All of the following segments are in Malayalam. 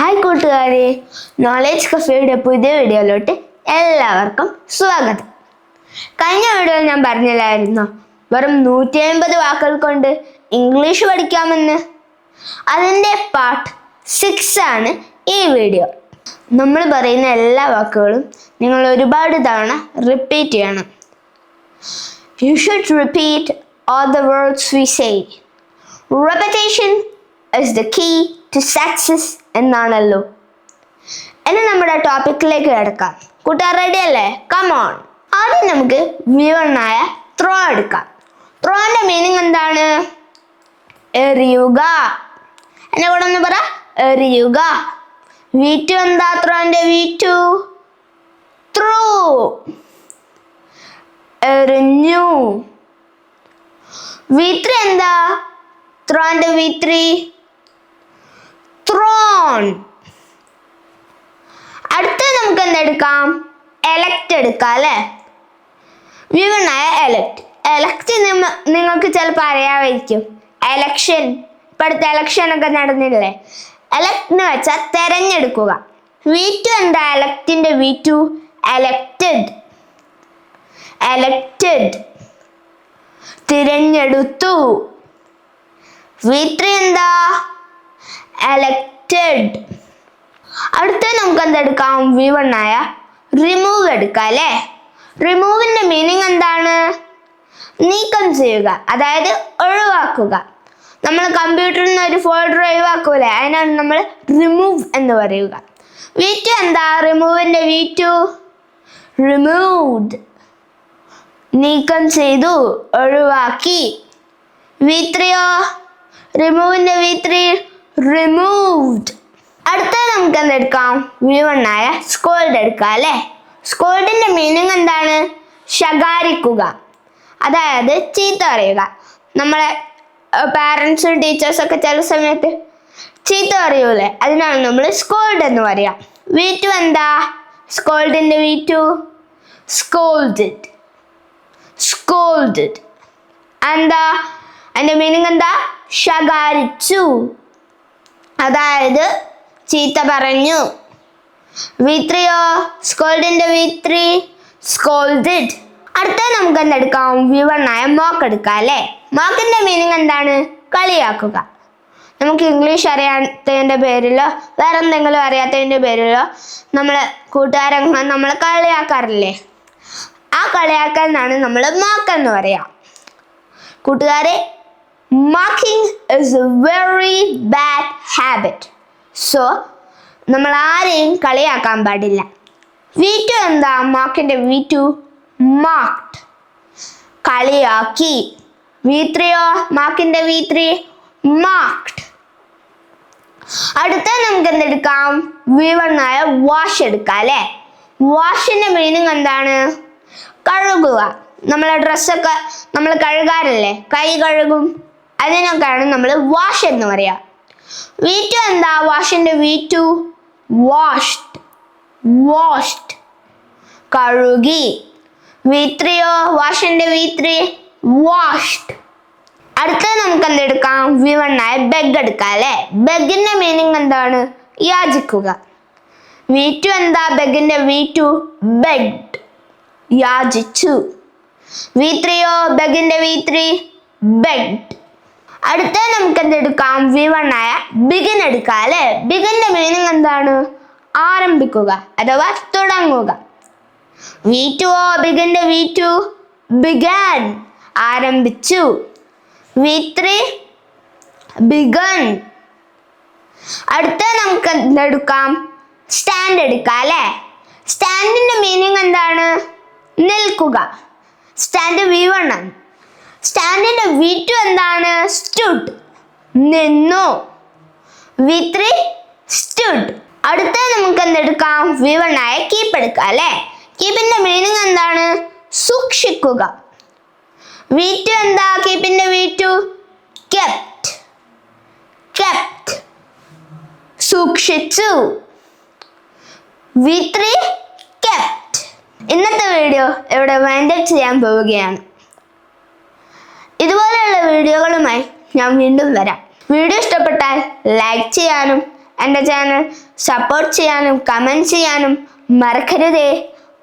ഹായ് കൂട്ടുകാരെ. നോളേജ് കഫേയുടെ പുതിയ വീഡിയോയിലോട്ട് എല്ലാവർക്കും സ്വാഗതം. കഴിഞ്ഞ വീഡിയോയിൽ ഞാൻ പറഞ്ഞില്ലായിരുന്നു? വെറും നൂറ്റി അൻപത് വാക്കുകൾ കൊണ്ട് ഇംഗ്ലീഷ് പഠിക്കാമെന്ന്. അതിന്റെ പാർട്ട് സിക്സ് ആണ് ഈ വീഡിയോ. നമ്മൾ പറയുന്ന എല്ലാ വാക്കുകളും നിങ്ങൾ ഒരുപാട് തവണ റിപ്പീറ്റ് ചെയ്യണം. You should repeat all the words we say Repetition is the key to success എന്നാണല്ലോ. ഇനി നമ്മുടെ ടോപ്പിക്കിലേക്ക് കിടക്കാം. കൂട്ടുകാർ റെഡി അല്ലേ? കമോൺ ആദ്യം നമുക്ക് വിവണ്ണായ ത്രോ എടുക്കാം. ത്രോന്റെ മീനിങ് എന്താണ്? എറിയുക. എന്നെ കൂടെ ഒന്ന് പറ. എറിയുക. വീറ്റു എന്താ? ത്രോന്റെ വീറ്റു ത്രൂ എറിഞ്ഞു. V3 എന്താ? ത്രോന്റെ V3 ത്രോൺ അടുത്ത നമുക്ക് എന്തെടുക്കാം എലക്ട് എടുക്കാം അല്ലേ? വിവണായ എലക്ട് എലക്ട് നിങ്ങൾക്ക് ചിലപ്പോൾ അറിയാമായിരിക്കും. എലക്ഷൻ ഇപ്പം അടുത്ത എലക്ഷൻ ഒക്കെ നടന്നില്ലേ? എലക്ട് എന്ന് വെച്ചാൽ തെരഞ്ഞെടുക്കുക. വി ടു എന്താ? എലക്റ്റിന്റെ വി ടു എലക്റ്റഡ് എലക്റ്റഡ് തിരഞ്ഞെടുത്തു. വി ത്രീ എന്താ? എലക്റ്റഡ് അടുത്ത നമുക്ക് എന്തെടുക്കാം വി വൺ ആയ റിമൂവ് എടുക്കാം അല്ലേ? റിമൂവിന്റെ മീനിങ് എന്താണ്? നീക്കം ചെയ്യുക അതായത് ഒഴിവാക്കുക. നമ്മൾ കമ്പ്യൂട്ടറിൽ നിന്ന് ഒരു ഫോൾഡർ ഒഴിവാക്കൂലേ? അതിനാണ് നമ്മൾ റിമൂവ് എന്ന് പറയുക. വി ടു എന്താ? റിമൂവിന്റെ വി ടു റിമൂവ്ഡ് നീക്കം ചെയ്തു ഒഴിവാക്കി. വി ത്രീയോ റിമൂവിന്റെ വി ത്രീ റിമൂവ്ഡ് അടുത്ത നമുക്ക് എന്തെടുക്കാം വി വൺ ആയ സ്കോൾഡ് എടുക്കാം അല്ലേ? സ്കോൾഡിന്റെ മീനിങ് എന്താണ്? ശകാരിക്കുക. അതായത് ചീത്ത പറയുക. നമ്മളെ പാരൻസും ടീച്ചേഴ്സും ഒക്കെ ചില സമയത്ത് ചീത്ത പറയൂലേ? അതിനാണ് നമ്മൾ സ്കോൾഡ് എന്ന് പറയാം. വി ടു എന്താ? സ്കോൾഡിന്റെ വി ടു സ്കോൾഡഡ് സ്കോൾഡഡ് എന്താ അതിന്റെ മീനിങ് എന്താ? ശകാരിച്ചു. അതായത് ചീത്ത പറഞ്ഞു. വിത്രിയോ സ്കോൾഡിന്റെ വിത്രി സ്കോൾഡിഡ് അടുത്ത നമുക്ക് എന്തെടുക്കാം വിവണ്ണായ മോക്ക് എടുക്കാം അല്ലേ? മോക്കിന്റെ മീനിങ് എന്താണ്? കളിയാക്കുക. നമുക്ക് ഇംഗ്ലീഷ് അറിയാത്തതിന്റെ പേരിലോ വേറെ എന്തെങ്കിലും അറിയാത്തതിന്റെ പേരിലോ നമ്മൾ കൂട്ടുകാരങ്ങൾ നമ്മൾ കളിയാക്കാറില്ലേ? ആ കളിയാക്കൽ എന്നാണ് നമ്മൾ മോക്ക് എന്ന് പറയാം. കൂട്ടുകാരെ mocking is a very bad habit so നമ്മൾ ആരെയും കളിയാക്കാൻ പാടില്ല. വി ടു എന്താ മാക്കിന്റെ വി ടു മാക്ട് കളിയാക്കി. വി ത്രീയോ മാക്കിന്റെ വി ത്രീ മാക്ട് അടുത്ത നമുക്ക് എന്തെടുക്കാം? വി വൺ ആയ വാഷ് എടുക്കാം അല്ലേ? വാഷിന്റെ മീനിങ് എന്താണ്? കഴുകുക. നമ്മളെ ഡ്രസ്സൊക്കെ നമ്മൾ കഴുകാറില്ലേ? കൈ കഴുകും. അതിനൊക്കെയാണ് നമ്മൾ വാഷ് എന്ന് പറയാ. വി ടു എന്താ? വാഷിന്റെ വി ടു വാഷ്ഡ് വാഷ്ഡ് കഴുകി. വി ത്രീയോ വാഷിന്റെ വി ത്രീ വാഷ്ഡ് അടുത്തത് നമുക്ക് എന്തെടുക്കാം വി വൺ ആയ ബെഗ് എടുക്കാം അല്ലേ? ബെഗിന്റെ മീനിങ് എന്താണ്? യാചിക്കുക. വി ടു എന്താ? ബെഗിന്റെ വി ടു ബെഗ്ഡ് യാചിച്ചു. വി ത്രീയോ ബെഗിന്റെ വി ത്രീ ബെഗ്ഡ് അടുത്ത നമുക്ക് എന്തെടുക്കാം വി വൺ ആയ ബിഗിൻ എടുക്കാം അല്ലേ? ബിഗിന്റെ മീനിങ് എന്താണ്? ആരംഭിക്കുക അഥവാ തുടങ്ങുക. വി ടു ഓ? ബിഗിന്റെ വി ടു ആരംഭിച്ചു. വി ത്രീ ബിഗൺ അടുത്ത നമുക്ക് എന്തെടുക്കാം സ്റ്റാൻഡ് എടുക്കാം അല്ലേ? സ്റ്റാൻഡിന്റെ മീനിങ് എന്താണ്? നിൽക്കുക. സ്റ്റാൻഡ് വി വൺ ആണ് സ്റ്റാൻഡിന്റെ വി ടു എന്താണ്? സ്റ്റുഡ് നിന്നു. വി ത്രീ സ്റ്റുഡ് അടുത്ത നമുക്ക് എന്തെടുക്കാം? വി വൺ ആയ കീപ്പ് എടുക്കാം അല്ലേ? കീപ്പിന്റെ മീനിങ് എന്താണ്? സൂക്ഷിക്കുക. വി ടു എന്താ? കീപ്പിന്റെ വി ടു കെപ്റ്റ് കെപ്റ്റ് സൂക്ഷിച്ചു. വി ത്രീ കെപ്റ്റ് ഇന്നത്തെ വീഡിയോ ഇവിടെ വൈൻഡപ്പ് ചെയ്യാൻ പോവുകയാണ്. ഇതുപോലെയുള്ള വീഡിയോകളുമായി ഞാൻ വീണ്ടും വരാം. വീഡിയോ ഇഷ്ടപ്പെട്ടാൽ ലൈക്ക് ചെയ്യാനും എന്റെ ചാനൽ സപ്പോർട്ട് ചെയ്യാനും കമന്റ് ചെയ്യാനും മറക്കരുതേ.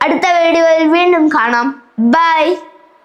അടുത്ത വീഡിയോയിൽ വീണ്ടും കാണാം. ബൈ